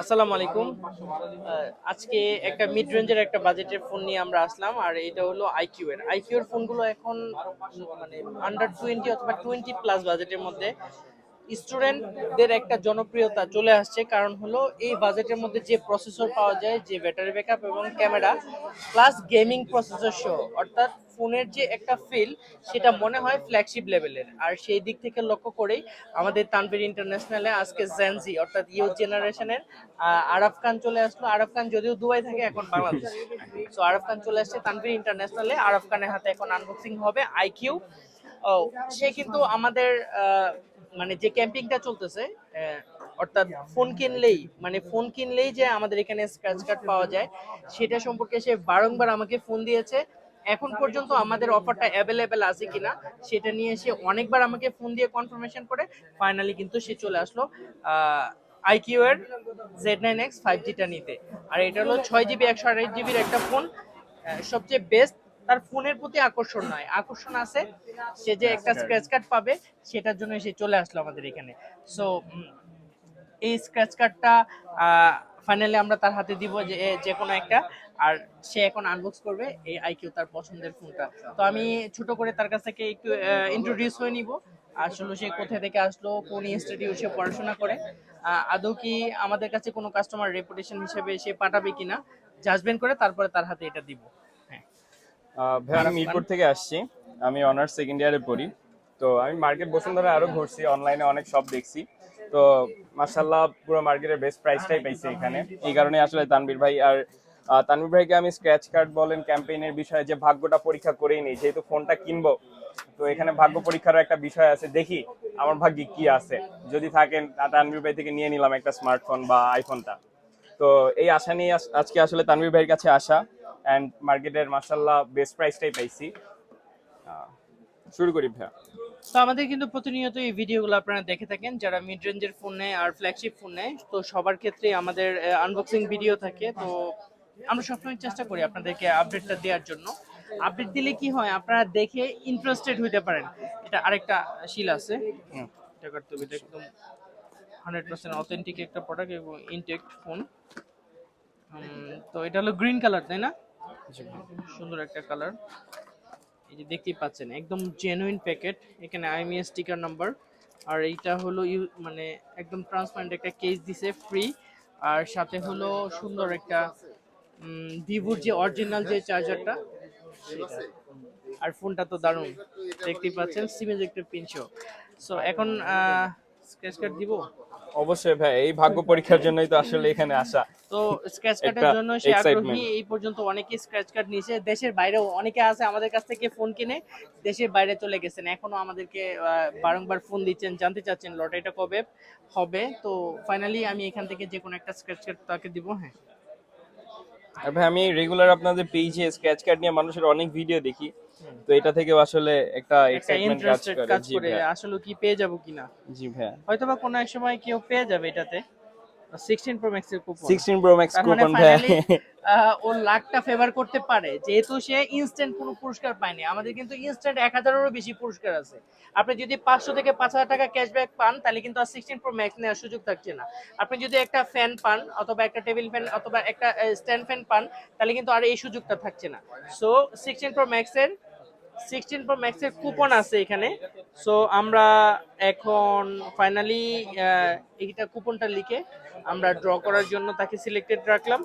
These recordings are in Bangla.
আসসালামু আলাইকুম। আজকে একটা মিড রেঞ্জের একটা বাজেটের ফোন নিয়ে আমরা আসলাম, আর এটা হলো আইকিউ এর আইকিউ এর ফোনগুলো এখন মানে আন্ডার টোয়েন্টি অথবা টোয়েন্টি প্লাস বাজেটের মধ্যে। স্টুডেন্টদের একটা জনপ্রিয়তা চলে আসছে। কারণ হলো, এই বাজেটের মধ্যে যে প্রসেসর পাওয়া যায়, যে ব্যাটারি ব্যাকআপ এবং ক্যামেরা প্লাস গেমিং প্রসেসর সহ অর্থাৎ ফোনের যে একটা ফিল সেটা মনে হয় ফ্ল্যাগশিপ লেভেলের আর সেই দিক থেকে লক্ষ্য করেই আমাদের তানভীর ইন্টারন্যাশনালে আজকে জেনজি অর্থাৎ ইউথ জেনারেশনের আরব খান চলে আসলো। আরব খান যদিও দুবাই থাকে, এখন বাংলাদেশ। সো আরব খান চলে আসছে তানভীর ইন্টারন্যাশনালে আরব খানের হাতে এখন আনবক্সিং হবে আইকিউ ও, সে কিন্তু আমাদের মানে যে ক্যাম্পিংটা চলতেছে অর্থাৎ ফোন কিনলেই মানে ফোন কিনলেই যে আমাদের এখানে স্ক্র্যাচ কার্ড পাওয়া যায়, সেটা সম্পর্কে সে বারংবার আমাকে ফোন দিয়েছে। এখন পর্যন্ত আমাদের অফারটা অ্যাভেলেবেল আছে কিনা, সেটা নিয়ে সে অনেকবার আমাকে ফোন দিয়ে কনফার্মেশন করে। ফাইনালি কিন্তু সে চলে আসলো আইকিউ এর জেড নাইন এক্স ফাইভ জিটা নিতে। আর এটা হলো ছয় জিবি একশো আঠাশ জিবির একটা ফোন সবচেয়ে বেস্ট তার ফোনের প্রতি আকর্ষণ নয়। আকর্ষণ আছে সে যে একটা স্ক্র্যাচ কার্ড পাবে সেটার জন্য সে চলে আসলো আমাদের এখানে। সো এই স্ক্র্যাচ কার্ডটা ফাইনালি আমরা তার হাতে দিব যে যে কোনো একটা। আর সে এখন আনবক্স করবে এই আইকিউ তার পছন্দের ফোনটা। তো আমি ছোট করে তার কাছ থেকে একটু ইন্ট্রোডিউস হয়ে নিব। আসলে সে কোথা থেকে আসলো কোন ইনস্টিটিউটে পড়াশোনা করে। আদৌ কি আমাদের কাছে কোনো কাস্টমার রেপুটেশন হিসেবে সে পাঠাবে কিনা জাজমেন্ট করে তারপরে তার হাতে এটা দিব। ভাই আমি মিরপুর থেকে আসছি। আমি অনার্স সেকেন্ড ইয়ারে পড়ি। তো আমি মার্কেট বসুন্ধরা আরও ঘুরছি অনলাইনে অনেক শপ দেখছি। তো মার্শাল্লাহ পুরো মার্কেটের বেস্ট প্রাইসটাই পাইছি এখানে। এই কারণে আসলে তানবীর ভাই আর তানবীর ভাইকে আমি স্ক্র্যাচ কার্ড বলেন ক্যাম্পেইনের বিষয়ে যে ভাগ্যটা পরীক্ষা করেই নেই যেহেতু ফোনটা কিনবো তো এখানে ভাগ্য পরীক্ষারও একটা বিষয় আছে। দেখি আমার ভাগ্যে কি আছে। যদি থাকেন তানবীর ভাই থেকে নিয়ে নিলাম একটা স্মার্টফোন বা আইফোনটা তো এই আশা নিয়ে আজকে আসলে তানবীর ভাইয়ের কাছে আসা। অ্যান্ড মার্কেটের মার্শাল্লাহ বেস্ট প্রাইসটাই পাইছি। শুরু করি ভাইয়া। তো আমাদের কিন্তু প্রতিনিয়ত এই ভিডিওগুলো আপনারা দেখে থাকেন যারা মিড রেঞ্জের ফোন নেয় আর ফ্ল্যাগশিপ ফোন নেয় তো সবার ক্ষেত্রে আমাদের আনবক্সিং ভিডিও থাকে। তো আমরা সবসময় চেষ্টা করি আপনাদেরকে আপডেটটা দেওয়ার জন্য। আপডেট দিলে কি হয় আপনারা দেখে ইন্টারেস্টেড হইতে পারেন। এটা আরেকটা শিল আছে। করতে হবে একদম হান্ড্রেড পার্সেন্ট অথেন্টিক একটা প্রোডাক্ট এবং ইনটেক্ট ফোন তো এটা হলো গ্রিন কালার তাই না? সুন্দর একটা কালার। এই যে দেখতেই পাচ্ছেন, একদম জেনুইন প্যাকেট এখানে আইএমএস স্টিকার নাম্বার আর এইটা হলো ইউ মানে একদম ট্রান্সপারেন্ট একটা কেস দিছে ফ্রি আর সাথে হলো সুন্দর একটা ভিভোর যে অরিজিনাল যে চার্জারটা আর ফোনটা তো দারুণ। দেখতেই পাচ্ছেন সিমেজ একটা পিনশো সো এখন স্ক্র্যাচ কার্ড দিব? অবশ্যই ভাই এই ভাগ্য পরীক্ষার জন্যই তো আসলে এখানে আসা। তো স্ক্র্যাচ কার্ডের জন্য সে আগ্রহী এই পর্যন্ত অনেকে স্ক্র্যাচ কার্ড নিয়েছে। দেশের বাইরেও অনেকে আছে আমাদের কাছ থেকে ফোন কিনে দেশের বাইরে চলে গেছেন। এখনও আমাদেরকে বারংবার ফোন দিচ্ছেন জানতে চাচ্ছেন লটারিটা কবে হবে। তো ফাইনালি আমি এখান থেকে যে কোনো একটা স্ক্র্যাচ কার্ড তাকে দিব হ্যাঁ। আর ভাই আমি রেগুলার আপনাদের পেজে স্ক্র্যাচ কার্ড নিয়ে মানুষের অনেক ভিডিও দেখি। তো এটা থেকেও আসলে একটা এক্সাইটমেন্ট কাজ করে। কাজ করে আসলে কি পেয়ে যাব কিনা জি ভাইয়া। হয়তো বা কোনো এক সময় কেউ পেয়ে যাবে এটাতে। সিক্সটিন প্রো ম্যাক্স এর কুপন 16 প্রো ম্যাক্স কুপন ওর লাখটা ফেভার করতে পারে। যেহেতু সে ইনস্ট্যান্ট কোনো পুরস্কার পায়নি। আমাদের কিন্তু ইনস্ট্যান্ট এক হাজারেরও বেশি পুরস্কার আছে। আপনি যদি পাঁচশো থেকে পাঁচ হাজার টাকা ক্যাশব্যাক পান তাহলে কিন্তু আর সিক্সটিন প্রো ম্যাক্স নেওয়ার সুযোগ থাকছে না। আপনি যদি একটা ফ্যান পান অথবা একটা টেবিল ফ্যান অথবা একটা স্ট্যান্ড ফ্যান পান তাহলে কিন্তু আর এই সুযোগটা থাকছে না। সো সিক্সটিন প্রো ম্যাক্সের সিক্সটিন প্রো ম্যাক্সের কুপন আছে এখানে। সো আমরা এখন ফাইনালি এইটা কুপনটা লিখে আমরা ড্র করার জন্য তাকে সিলেক্টেড রাখলাম।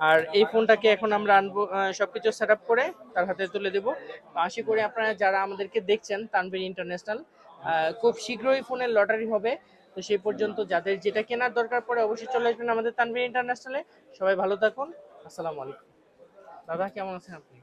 আর এই ফোনটাকে এখন আমরা আনব আহ, সবকিছু সেট আপ করে তার হাতে তুলে দেবো। আশা করি আপনারা যারা আমাদেরকে দেখছেন তানভীর ইন্টারন্যাশনাল খুব শীঘ্রই ফোনের লটারি হবে। তো সেই পর্যন্ত যাদের যেটা কেনার দরকার পড়ে অবশ্যই চলে আসবেন আমাদের তানভীর ইন্টারন্যাশনালে সবাই ভালো থাকুন। আসসালামু আলাইকুম। দাদা কেমন আছেন আপনি?